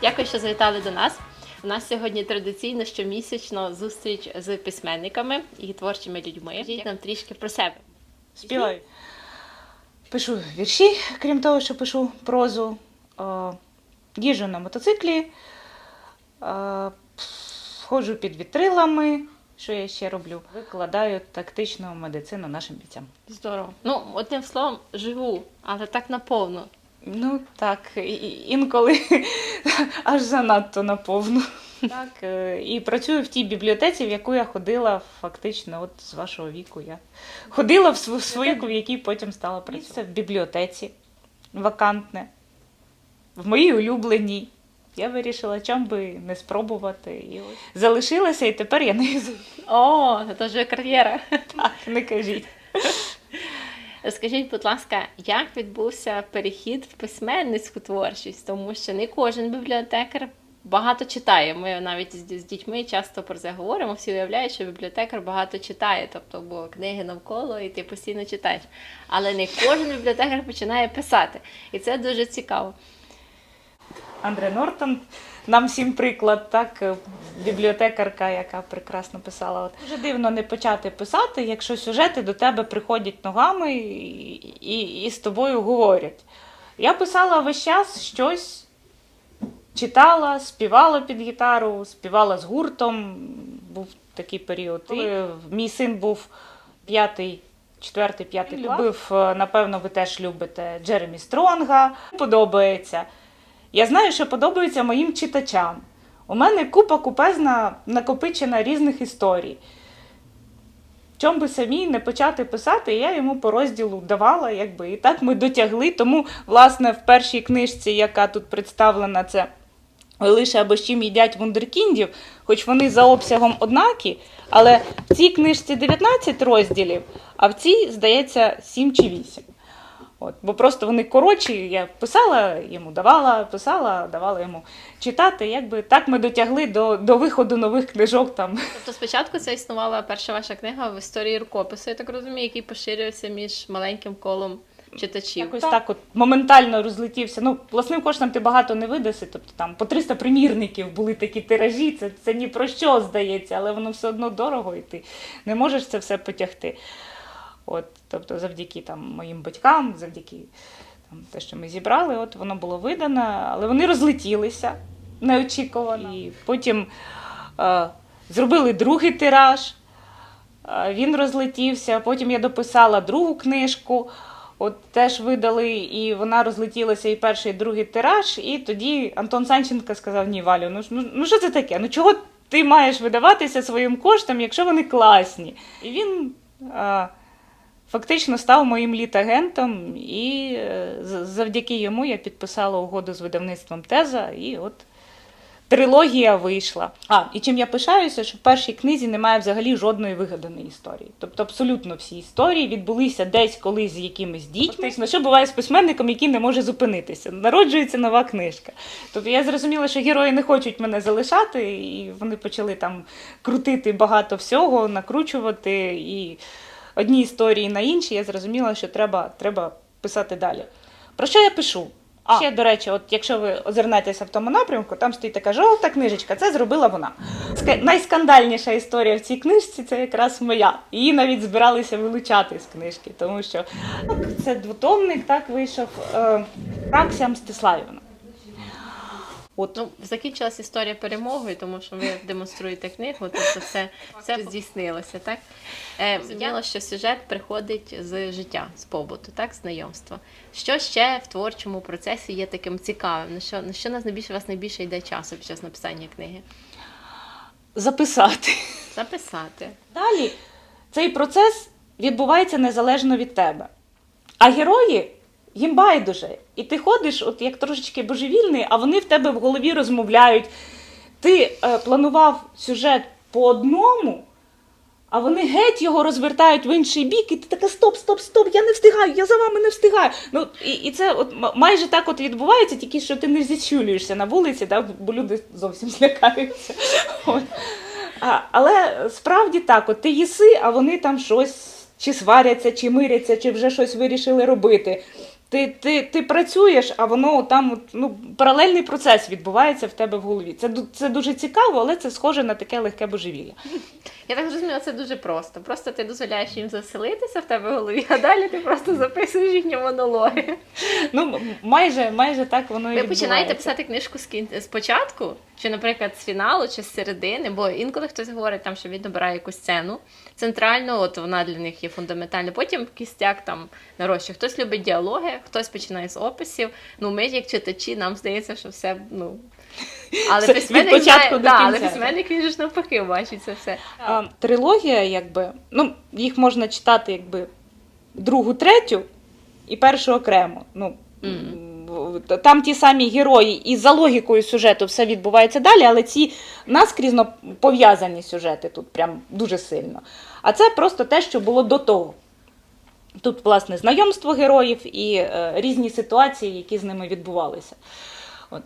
Дякую, що завітали до нас. У нас сьогодні традиційно щомісячно зустріч з письменниками і творчими людьми. Скажіть нам трішки про себе. Співаю. Пишу вірші, крім того, що пишу прозу. Е, Їжджу на мотоциклі, е, ходжу під вітрилами. Що я ще роблю? Викладаю тактичну медицину нашим бійцям. Здорово. Ну, одним словом, живу, але так наповну. Ну так, інколи аж занадто наповну. Так, е, і працюю в тій бібліотеці, в яку я ходила фактично от з вашого віку. Я ходила в в свою, в якій потім стала працювати. в бібліотеці вакантне, в моїй улюбленій. Я вирішила, чим би не спробувати. І ось залишилася, і тепер я не О, це вже кар'єра. так, не кажіть. Скажіть, будь ласка, як відбувся перехід в письменницьку творчість? Тому що не кожен бібліотекар багато читає. Ми навіть з дітьми часто про це говоримо. Всі уявляють, що бібліотекар багато читає, тобто бо книги навколо, і ти постійно читаєш. Але не кожен бібліотекар починає писати. І це дуже цікаво. Андре Нортон нам всім приклад, так, е, бібліотекарка, яка прекрасно писала. От. Дуже дивно не почати писати, якщо сюжети до тебе приходять ногами і, і, і з тобою говорять. Я писала весь час щось, читала, співала під гітару, співала з гуртом. Був такий період. Коли мій син був п'ятий. Четвертий, п'ятий клас. любив, е, напевно, ви теж любите Джеремі Стронга. Подобається. Я знаю, що подобається моїм читачам. У мене купа купезна накопичена різних історій. Чом би самій не почати писати, я йому по розділу давала, якби і так ми дотягли. Тому, власне, в першій книжці, яка тут представлена, це лише або з чим їдять вундеркіндів, хоч вони за обсягом однакі, але в цій книжці 19 розділів, а в цій, здається, 7 чи 8. От, бо просто вони коротші, я писала йому, давала, писала, давала йому читати. Якби так ми дотягли до, до виходу нових книжок там. Тобто спочатку це існувала перша ваша книга в історії рукопису, я так розумію, який поширювався між маленьким колом читачів. Якось так от моментально розлетівся. Ну, власним коштом ти багато не видаси. Тобто там по 300 примірників були такі тиражі, це, це ні про що здається, але воно все одно дорого, і ти не можеш це все потягти. От, тобто, завдяки там моїм батькам, завдяки там, те, що ми зібрали, от воно було видано, але вони розлетілися неочікувано. І потім е, зробили другий тираж. Е, Він розлетівся. Потім я дописала другу книжку. От теж видали, і вона розлетілася і перший, і другий тираж. І тоді Антон Санченко сказав: Ні, Валю, ну, ну, ну що це таке? Ну чого ти маєш видаватися своїм коштом, якщо вони класні? І він е, фактично став моїм літагентом, і е, завдяки йому я підписала угоду з видавництвом Теза, і от трилогія вийшла. А, і чим я пишаюся, що в першій книзі немає взагалі жодної вигаданої історії. Тобто абсолютно всі історії відбулися десь колись з якимись дітьми. Фактично, що буває з письменником, який не може зупинитися? Народжується нова книжка. Тобто я зрозуміла, що герої не хочуть мене залишати, і вони почали там крутити багато всього, накручувати і одні історії на інші. Я зрозуміла, що треба, треба писати далі. Про що я пишу? А. Ще, до речі, от якщо ви озирнетеся в тому напрямку, там стоїть така жовта книжечка, це зробила вона. Ска- Найскандальніша історія в цій книжці це якраз моя. Її навіть збиралися вилучати з книжки, тому що це двотомник, так вийшов е, Праксія Мстиславівна. От Ну, закінчилась історія перемогою, тому що ви демонструєте книгу, тобто все, все здійснилося, так? Е, Зрозуміло, що сюжет приходить з життя, з побуту, так, знайомства. Що ще в творчому процесі є таким цікавим? На що, на що нас найбільше вас найбільше йде часу під час написання книги? записати. Записати. Далі цей процес відбувається незалежно від тебе. А герої їм байдуже. І ти ходиш, от як трошечки божевільний, а вони в тебе в голові розмовляють. Ти е, планував сюжет по одному, а вони геть його розвертають в інший бік, і ти така стоп, стоп, стоп, я не встигаю, я за вами не встигаю. Ну, і, і це от майже так от відбувається, тільки що ти не зіщулюєшся на вулиці, да, бо люди зовсім злякаються. От. А, але справді так, от ти їси, а вони там щось чи сваряться, чи миряться, чи вже щось вирішили робити. Ти, ти, ти працюєш, а воно там ну, паралельний процес відбувається в тебе в голові. Це, це дуже цікаво, але це схоже на таке легке божевілля. Я так зрозуміла, це дуже просто. Просто ти дозволяєш їм заселитися в тебе в голові, а далі ти просто записуєш їхні монологи. Ну, майже, майже так воно і Ви починаєте писати книжку з кін... спочатку, чи, наприклад, з фіналу, чи з середини, бо інколи хтось говорить, там, що він обирає якусь сцену центральну, от вона для них є фундаментальна. Потім кістяк там нарощує. Хтось любить діалоги, хтось починає з описів. Ну, ми, як читачі, нам здається, що все ну. Але від письменник початку знає, до да, але кінця. письменник він же ж навпаки бачить це все. А, трилогія, якби, ну, їх можна читати якби другу, третю і першу окремо. Ну, в- Там ті самі герої, і за логікою сюжету все відбувається далі, але ці наскрізно пов'язані сюжети тут прям дуже сильно. А це просто те, що було до того. Тут, власне, знайомство героїв і е, різні ситуації, які з ними відбувалися. От.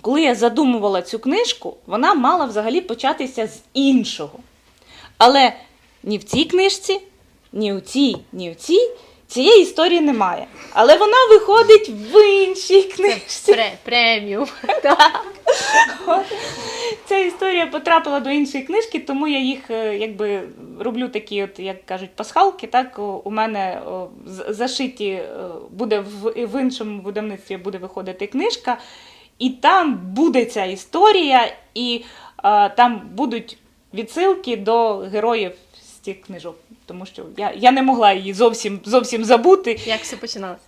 Коли я задумувала цю книжку, вона мала взагалі початися з іншого. Але ні в цій книжці, ні у цій, ні в цій цієї історії немає. Але вона виходить в іншій книжці. Пре, преміум. Ця історія потрапила до іншої книжки, тому я їх е, якби роблю такі, от, як кажуть, пасхалки. Так у мене зашиті е, буде в, в іншому видавництві буде виходити книжка, і там буде ця історія, і е, там будуть відсилки до героїв з цих книжок. Тому що я, я не могла її зовсім, зовсім забути Як все починалося?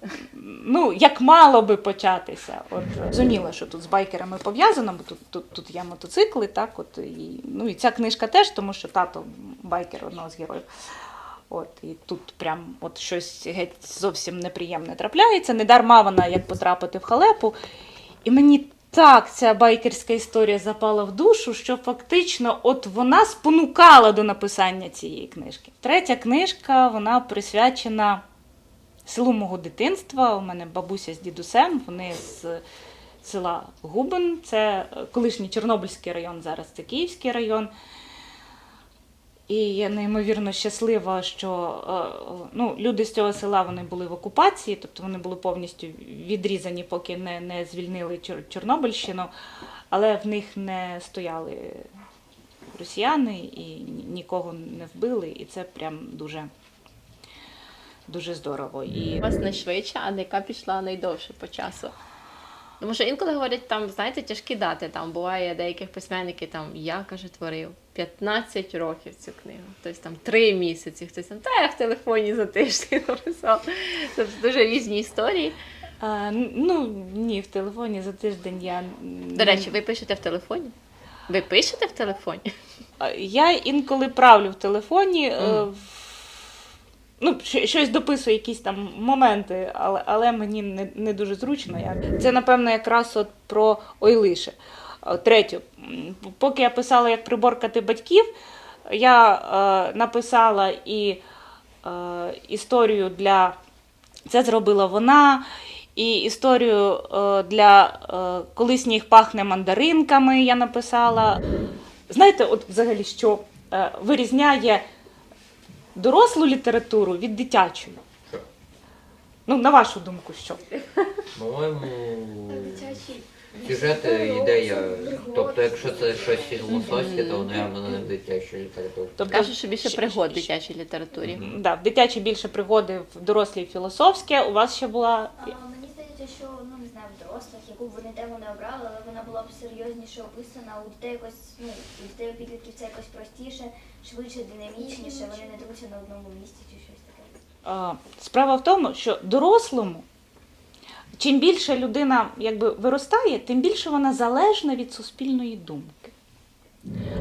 ну, як мало би початися. От е, що тут з байкерами пов'язано, бо тут, тут, тут є мотоцикли, так, от, і, ну, і ця книжка теж, тому що тато байкер одного з героїв. От, і тут прям от щось геть зовсім неприємне трапляється. Недарма вона як потрапити в халепу. І мені так ця байкерська історія запала в душу, що фактично от вона спонукала до написання цієї книжки. Третя книжка вона присвячена селу мого дитинства. У мене бабуся з дідусем, вони з села Губин, це е, колишній Чорнобильський район, зараз це Київський район. І я неймовірно щаслива, що е, ну, люди з цього села вони були в окупації, тобто вони були повністю відрізані, поки не, не звільнили Чор- Чорнобильщину, але в них не стояли росіяни і нікого не вбили, і це прям дуже, дуже здорово. І У вас найшвидша, а яка пішла найдовше по часу? Тому що інколи говорять, там, знаєте, тяжкі дати. Там буває деяких письменників, там я каже, творив 15 років цю книгу, хтось там 3 місяці, хтось там та я в телефоні за тиждень написав. Тобто дуже різні історії. А, ну ні, в телефоні за тиждень я До речі, ви пишете в телефоні? Ви пишете в телефоні? Я інколи правлю в телефоні. в- Ну, щось дописую, якісь там моменти, але, але мені не, не дуже зручно. Я... Це, напевно, якраз от про Ойлише. Е, Третю. Поки я писала, як приборкати батьків, я е, написала і е, історію для. Це зробила вона. І історію е, для е, коли сніг пахне мандаринками я написала. Знаєте, от взагалі, що е, вирізняє дорослу літературу від дитячої? Ну, на вашу думку, що? По-моєму, сюжет, е, ідея. Тобто, якщо це щось філософське, то напевно не в дитячій літературі. Тобто, Кажуть, що більше пригод в дитячій літературі. Да, в дитячій більше пригоди, в дорослій філософське. У вас ще була. А, мені здається, що ну не знаю, в дорослих, яку б вони тему не обрали, але вона була б серйозніше описана. У дітей якось ну у дітей у підлітків це якось простіше, швидше, динамічніше. Вони не труться на одному місці чи щось таке. А, Справа в тому, що дорослому, чим більше людина якби, виростає, тим більше вона залежна від суспільної думки.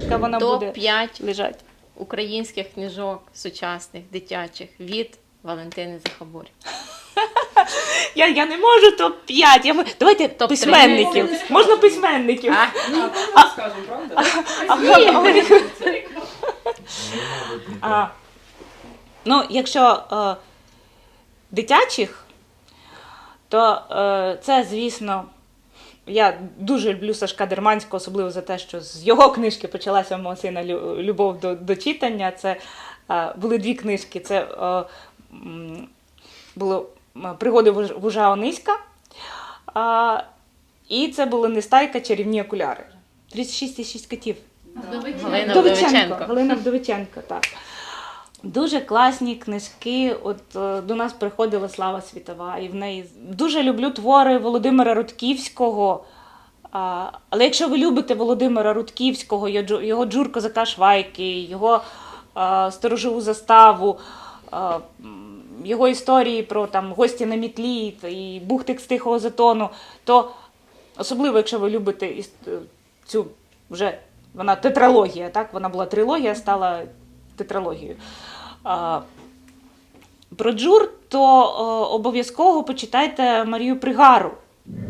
Яка вона буде Топ-5 лежати. українських книжок сучасних, дитячих від Валентини Захаборі. Я, я не можу топ-5. Я... м- Давайте Топ-три. письменників. Можна письменників. А? А, правда? А, а, не А, ну, якщо е, дитячих, то е, це, звісно, я дуже люблю Сашка Дерманського, особливо за те, що з його книжки почалася мого сина любов до, до читання. Це е, були дві книжки. Це е, було пригоди Вуж- вужа Ониська. А, і це були Нестайка, чарівні окуляри. 36 і 6 котів. Галина Вдовиченко. Галина Вдовиченко, так. Дуже класні книжки. От е, до нас приходила Слава Світова, і в неї дуже люблю твори Володимира Рудківського. А, але якщо ви любите Володимира Рудківського, його Джу- його Джур Козака Швайки, його а, сторожову заставу, а, м, його історії про там гості на мітлі і бухтик з тихого затону, то особливо, якщо ви любите іс- е, цю вже вона тетралогія, так? Вона була трилогія, стала тетралогією. А, про Джур, то о, обов'язково почитайте Марію Пригару.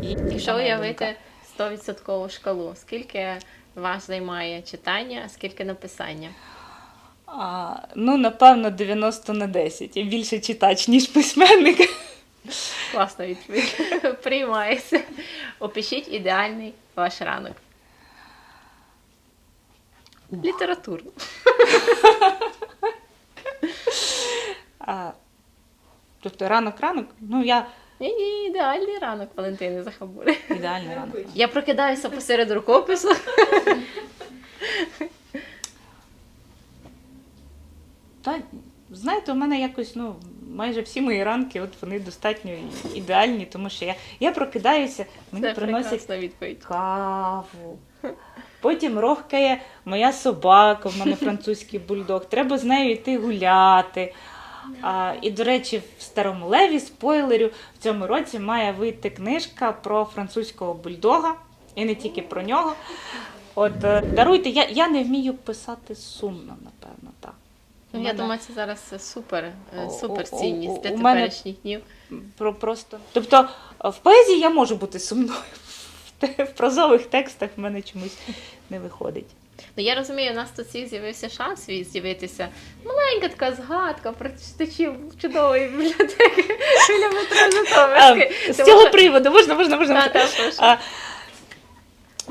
І- Якщо уявити 100% шкалу, скільки вас займає читання, а скільки написання? А, ну, напевно, 90 на 10. Я більше читач, ніж письменник. Класна відповідь. Приймається. Опишіть ідеальний ваш ранок. Літературно. А, тобто ранок-ранок, ну я Ні, ні, ідеальний ранок, Валентини Захабури. ідеальний ранок. Я прокидаюся посеред рукопису. Та знаєте, у мене якось ну майже всі мої ранки, от вони достатньо ідеальні, тому що я, я прокидаюся, мені Це приносять відповідь. каву. Потім рохкає моя собака, в мене французький бульдог. Треба з нею йти гуляти. А, і, до речі, в старому леві спойлерю в цьому році має вийти книжка про французького бульдога, і не тільки про нього. От е, даруйте, я, я не вмію писати сумно, напевно, так. Ну, У я думаю, це зараз супер, е, супер о, о, цінність для мене- теперішніх днів. Про просто. Тобто е, в поезії я можу бути сумною. В прозових текстах в мене чомусь не виходить. Ну я розумію, у нас тут всіх з'явився шанс свій з'явитися. Маленька така згадка про читачів чудової бібліотеки біля метро А, Житомирської. з цього що- приводу можна, можна, можна. Та, та. А,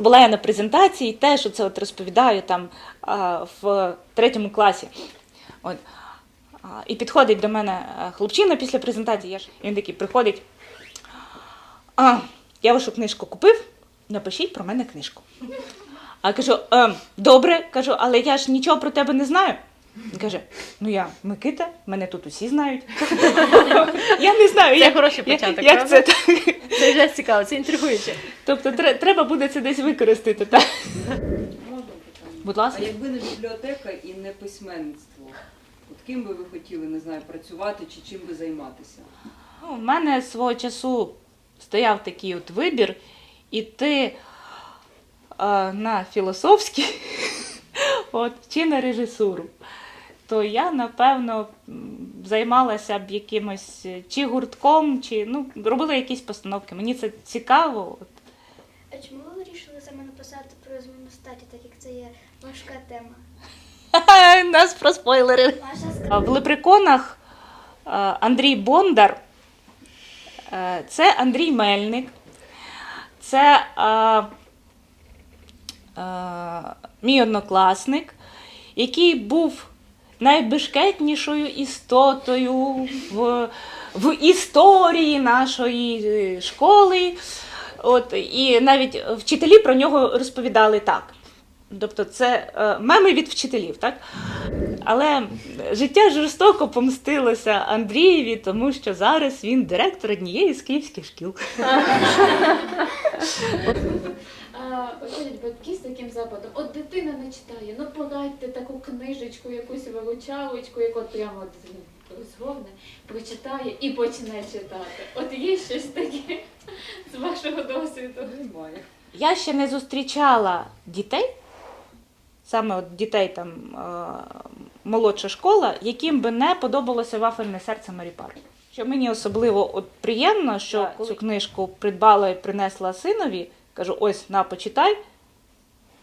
була я на презентації, теж оце от розповідаю там а, в третьому класі. От. А, і підходить до мене хлопчина після презентації. Я ж, і він такий приходить. А, я вашу книжку купив, напишіть про мене книжку. А я кажу, «Ем, добре, кажу, але я ж нічого про тебе не знаю. Він каже: ну я Микита, мене тут усі знають. Я не знаю, Це як, хороший як- початок, як правда? це так. Це вже цікаво, це інтригуюче. Тобто тре- треба буде це десь використати. Так? Можна питання? Будь А ласка. якби не бібліотека і не письменництво, от ким би ви хотіли, не знаю, працювати чи чим би займатися? Ну, у мене свого часу стояв такий от вибір іти е, на філософський от, чи на режисуру. То я, напевно, займалася б якимось е, чи гуртком, чи ну, робила якісь постановки. Мені це цікаво. От. А чому ви вирішили саме написати про зміну статі, так як це є важка тема? Нас проспойлерили. Маша А В Лепреконах е, Андрій Бондар, е, це Андрій Мельник, це е, е, мій однокласник, який був найбешкетнішою істотою в, в історії нашої е, школи. От, і навіть вчителі про нього розповідали так. Тобто це е, меми від вчителів, так? Але життя жорстоко помстилося Андрієві, тому що зараз він директор однієї з київських шкіл. А, батьки з таким запитом, от дитина не читає, ну порадьте таку книжечку, якусь виручалочку, як от прямо розгорне, прочитає і почне читати. От є щось таке з вашого досвіду. Немає. Я ще не зустрічала дітей, саме от дітей там е, молодша школа, яким би не подобалося вафельне серце Маріпар. Що мені особливо от приємно, що цю книжку придбала і принесла синові, кажу, ось на почитай.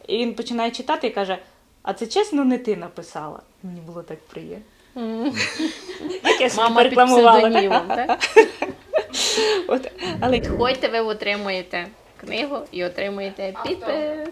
І він починає читати і каже: А це чесно не ти написала? Мені було так приємно. Як я Мама під псевдонімом, так? От, але ви отримуєте книгу і отримуєте підпис.